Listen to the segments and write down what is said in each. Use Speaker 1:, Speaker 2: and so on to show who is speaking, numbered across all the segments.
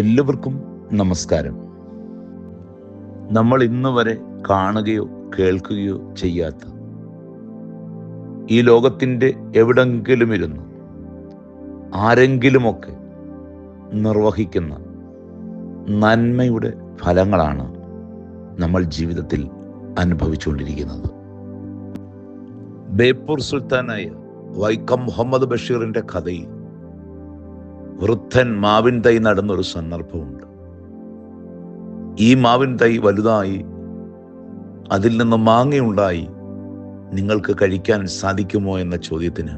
Speaker 1: എല്ലാവർക്കും നമസ്കാരം. നമ്മൾ ഇന്ന് വരെ കാണുകയോ കേൾക്കുകയോ ചെയ്യാത്ത ഈ ലോകത്തിന്റെ എവിടെങ്കിലും ഇരുന്ന് ആരെങ്കിലുമൊക്കെ നിർവഹിക്കുന്ന നന്മയുടെ ഫലങ്ങളാണ് നമ്മൾ ജീവിതത്തിൽ അനുഭവിച്ചുകൊണ്ടിരിക്കുന്നത്. ബേപ്പൂർ സുൽത്താനായ വൈക്കം മുഹമ്മദ് ബഷീറിന്റെ കഥയിൽ വൃദ്ധൻ മാവിൻ തൈ നടന്നൊരു സന്ദർഭമുണ്ട്. ഈ മാവിൻ തൈ വലുതായി അതിൽ നിന്ന് മാങ്ങയുണ്ടായി നിങ്ങൾക്ക് കഴിക്കാൻ സാധിക്കുമോ എന്ന ചോദ്യത്തിന്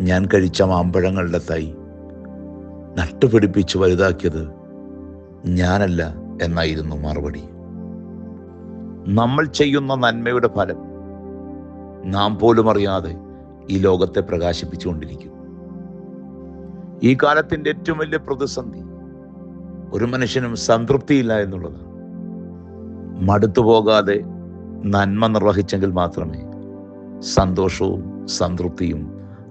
Speaker 1: ഞാൻ കഴിച്ച മാമ്പഴങ്ങളുടെ തൈ നട്ടുപിടിപ്പിച്ച് വലുതാക്കിയത് ഞാനല്ല എന്നായിരുന്നു മറുപടി. നമ്മൾ ചെയ്യുന്ന നന്മയുടെ ഫലം നാം പോലും അറിയാതെ ഈ ലോകത്തെ പ്രകാശിപ്പിച്ചുകൊണ്ടിരിക്കും. ഈ കാലത്തിന്റെ ഏറ്റവും വലിയ പ്രതിസന്ധി ഒരു മനുഷ്യനും സംതൃപ്തിയില്ല എന്നുള്ളതാണ്. മടുത്തു പോകാതെ നന്മ നിർവഹിച്ചെങ്കിൽ മാത്രമേ സന്തോഷവും സംതൃപ്തിയും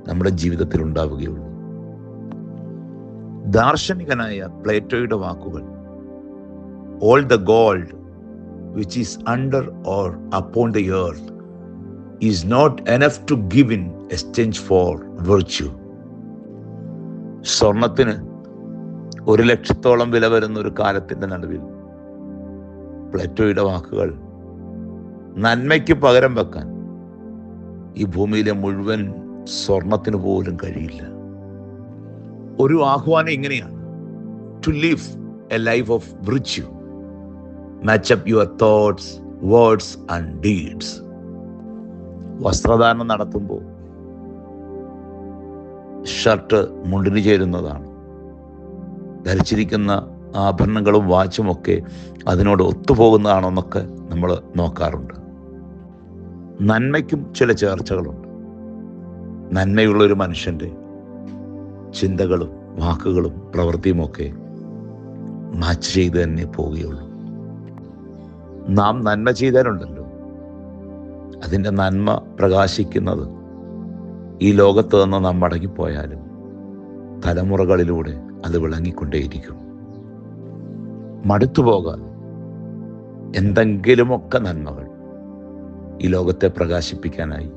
Speaker 1: നമ്മുടെ ജീവിതത്തിൽ ഉണ്ടാവുകയുള്ളൂ. ദാർശനികനായ പ്ലേറ്റോയുടെ വാക്കുകൾ all the gold which is under or upon the earth is not enough to give in exchange for virtue സ്വർണത്തിന് ഒരു ലക്ഷത്തോളം വില വരുന്ന ഒരു കാലത്തിന്റെ നടുവിൽ പ്ലേറ്റോയുടെ വാക്കുകൾ നന്മയ്ക്ക് പകരം വെക്കാൻ ഈ ഭൂമിയിലെ മുഴുവൻ സ്വർണത്തിന് പോലും കഴിയില്ല. ഒരു ആഹ്വാനം ഇങ്ങനെയാണ്. To live a life of virtue match up your thoughts words and deeds വസ്ത്രധാരണം നടത്തുമ്പോൾ ഷർട്ട് മുണ്ടിന് ചേരുന്നതാണ്. ധരിച്ചിരിക്കുന്ന ആഭരണങ്ങളും വാച്ചുമൊക്കെ അതിനോട് ഒത്തുപോകുന്നതാണോന്നൊക്കെ നമ്മൾ നോക്കാറുണ്ട്. നന്മയ്ക്കും ചില ചേർച്ചകളുണ്ട്. നന്മയുള്ളൊരു മനുഷ്യന്റെ ചിന്തകളും വാക്കുകളും പ്രവൃത്തിയുമൊക്കെ മാച്ച് ചെയ്ത് തന്നെ പോവുകയുള്ളൂ. നാം നന്മ ചെയ്താലുണ്ടല്ലോ. അതിന്റെ നന്മ പ്രകാശിക്കുന്നത് ഈ ലോകത്ത് നിന്ന് നാം മടങ്ങിപ്പോയാലും തലമുറകളിലൂടെ അത് വിളങ്ങിക്കൊണ്ടേയിരിക്കും. മടുത്തു പോകാൻ എന്തെങ്കിലുമൊക്കെ നന്മകൾ ഈ ലോകത്തെ പ്രകാശിപ്പിക്കാനായി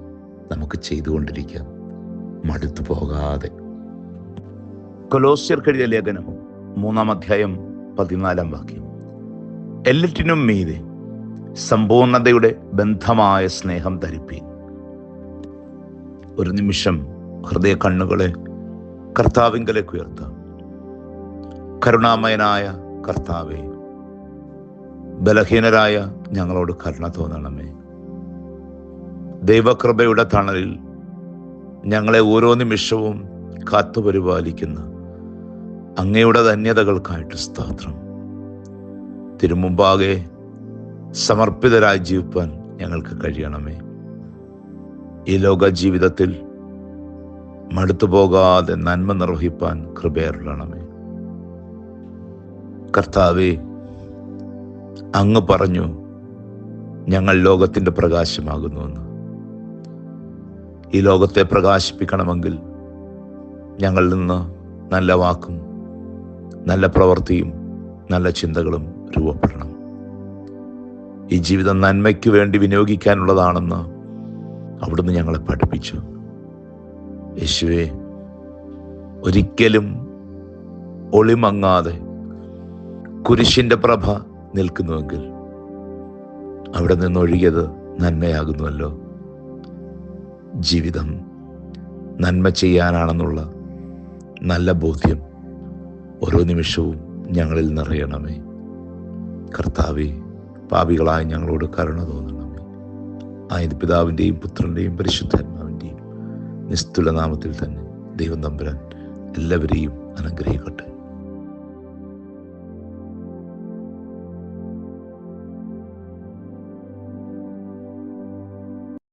Speaker 1: നമുക്ക് ചെയ്തുകൊണ്ടിരിക്കാം. മടുത്തു പോകാതെ. കൊലോസ്യർക്കെഴുതിയ ലേഖനം മൂന്നാം അധ്യായം പതിനാലാം വാക്യം. എല്ലറ്റിനും മീതെ സമ്പൂർണതയുടെ ബന്ധമായ സ്നേഹം ധരിപ്പീൻ. ഒരു നിമിഷം ഹൃദയ കണ്ണുകളെ കർത്താവിങ്കലേക്ക് ഉയർത്താം. കരുണാമയനായ കർത്താവെ ബലഹീനരായ ഞങ്ങളോട് കരുണ തോന്നണമേ. ദൈവകൃപയുടെ തണലിൽ ഞങ്ങളെ ഓരോ നിമിഷവും കാത്തുപരിപാലിക്കുന്ന അങ്ങയുടെ ധന്യതകൾക്കായിട്ട് സ്തോത്രം. തിരുമുമ്പാകെ സമർപ്പിതരായി ജീവിപ്പാൻ ഞങ്ങൾക്ക് കഴിയണമേ. ഈ ലോക ജീവിതത്തിൽ മടുത്തു പോകാതെ നന്മ നിർവഹിപ്പാൻ കൃപയരുളണമേ. കർത്താവെ അങ്ങ് പറഞ്ഞു ഞങ്ങൾ ലോകത്തിന്റെ പ്രകാശമാകുന്നുവെന്ന്. ഈ ലോകത്തെ പ്രകാശിപ്പിക്കണമെങ്കിൽ ഞങ്ങളിൽ നിന്ന് നല്ല വാക്കും നല്ല പ്രവൃത്തിയും നല്ല ചിന്തകളും രൂപപ്പെടണം. ഈ ജീവിതം നന്മയ്ക്ക് വേണ്ടി വിനിയോഗിക്കാനുള്ളതാണെന്ന് അവിടുന്ന് ഞങ്ങളെ പഠിപ്പിച്ചു. യേശുവെ ഒരിക്കലും ഒളിമങ്ങാതെ കുരിശിന്റെ പ്രഭ നിൽക്കുന്നുവെങ്കിൽ അവിടെ നിന്നൊഴുകിയത് നന്മയാകുന്നുവല്ലോ. ജീവിതം നന്മ ചെയ്യാനാണെന്നുള്ള നല്ല ബോധ്യം ഓരോ നിമിഷവും ഞങ്ങളിൽ നിറയണമേ. കർത്താവെ പാപികളായ ഞങ്ങളോട് കരുണ തോന്നണമേ. ആയത് പിതാവിന്റെയും പുത്രന്റെയും പരിശുദ്ധാത്മാവിന്റെയും നിസ്തുല നാമത്തിൽ തന്നെ ദൈവം തമ്പുരാൻ എല്ലാവരെയും അനുഗ്രഹിക്കട്ടെ.